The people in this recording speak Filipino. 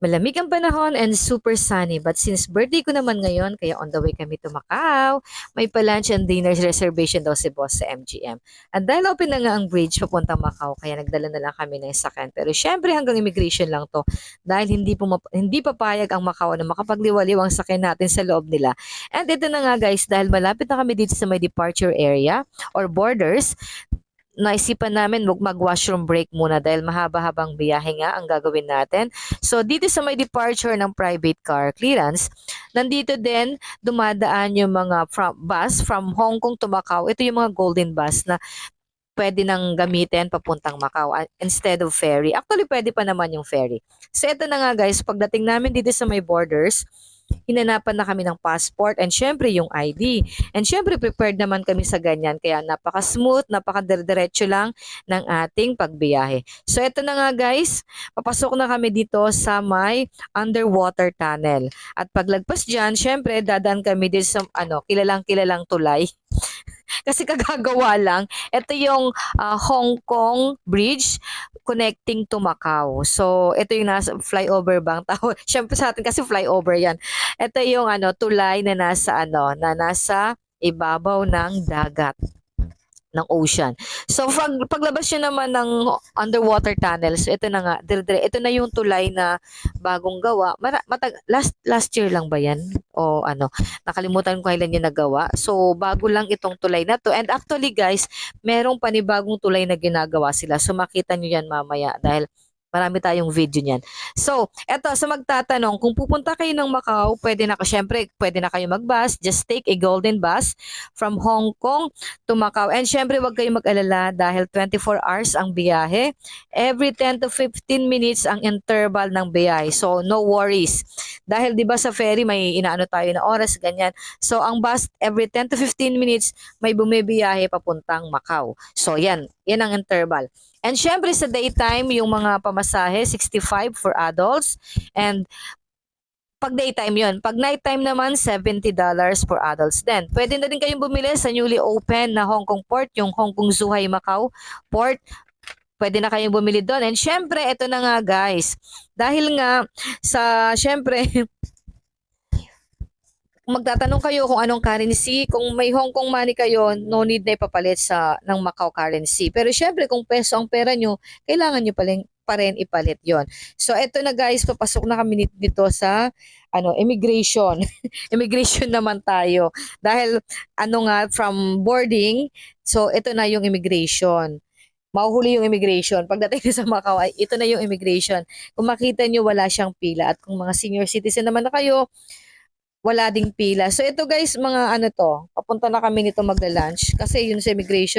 Malamig ang panahon and super sunny but since birthday ko naman ngayon kaya on the way kami to Macau, may pa lunch and dinner reservation daw si boss sa MGM. At dahil open na nga ang bridge papuntang Macau kaya nagdala na lang kami ng sakyan. Pero syempre hanggang immigration lang to dahil hindi, hindi papayag ang Macau na makapagliwaliw ang sakyan natin sa loob nila. And ito na nga guys dahil malapit na kami dito sa may departure area or borders, naisipan namin mag- mag-washroom break muna dahil mahaba-habang biyahe nga ang gagawin natin. So, dito sa may departure ng private car clearance, nandito din dumadaan yung mga from, bus from Hong Kong to Macau. Ito yung mga golden bus na pwede nang gamitin papuntang Macau ah, instead of ferry. Actually, pwede pa naman yung ferry. So, ito na nga guys, pagdating namin dito sa may borders, hinanapan na kami ng passport and syempre yung ID. And syempre prepared naman kami sa ganyan kaya napaka-smooth, napaka-diretso lang ng ating pagbiyahe. So ito na nga guys, papasok na kami dito sa may underwater tunnel. At paglagpas dyan, syempre dadaan kami din sa ano, kilalang kilalang tulay. Kasi kagagawa lang, ito yung ah, Hong Kong Bridge connecting to Macau. So, ito yung nasa flyover bang tawag. Syempre sa atin kasi flyover yan. Ito yung ano tulay na nasa ano na nasa ibabaw ng dagat ng ocean. So pag, paglabas nyo naman ng underwater tunnel, so ito na nga, dire, dire, ito na yung tulay na bagong gawa. Mara, matag, last last year lang ba yan? O ano, nakalimutan ko kailan yung nagawa. So bago lang itong tulay na to. And actually guys, merong panibagong tulay na ginagawa sila. So makita nyo yan mamaya dahil Marami tayong video niyan. So, eto, sa magtatanong, kung pupunta kayo ng Macau, pwede na, syempre, pwede na kayo mag-bus. Just take a golden bus from Hong Kong to Macau. And syempre, wag kayong mag-alala dahil 24 hours ang biyahe. Every 10 to 15 minutes ang interval ng biyahe. So, no worries. Dahil 'di ba sa ferry may inaano tayo na oras ganyan. So, ang bus every 10 to 15 minutes may bumibiyahe papuntang Macau. So, yan. Yan ang interval. And syempre sa daytime, yung mga pamasahe, 65 for adults. And pag daytime yon Pag nighttime naman, $70 for adults din. Pwede na din kayong bumili sa newly open na Hong Kong port, yung Hong Kong Zhuhai Macau port. Pwede na kayong bumili doon. And syempre, ito na nga guys. Dahil nga sa, syempre, magtatanong kayo kung anong currency. Kung may Hong Kong money kayo, no need na ipapalit sa ng Macau currency. Pero syempre, kung peso ang pera nyo, kailangan nyo pa rin, pa rin ipalit yon. So, eto na guys, papasok na kami dito sa ano, immigration. immigration naman tayo. Dahil, ano nga, from boarding, so ito na yung immigration. Mahuhuli yung immigration. Pagdating sa Macau, ay ito na yung immigration. Kung makita nyo, wala siyang pila. At kung mga senior citizen naman na kayo, wala ding pila. So ito guys, mga ano to, papunta na kami nito magla-lunch kasi yun sa immigration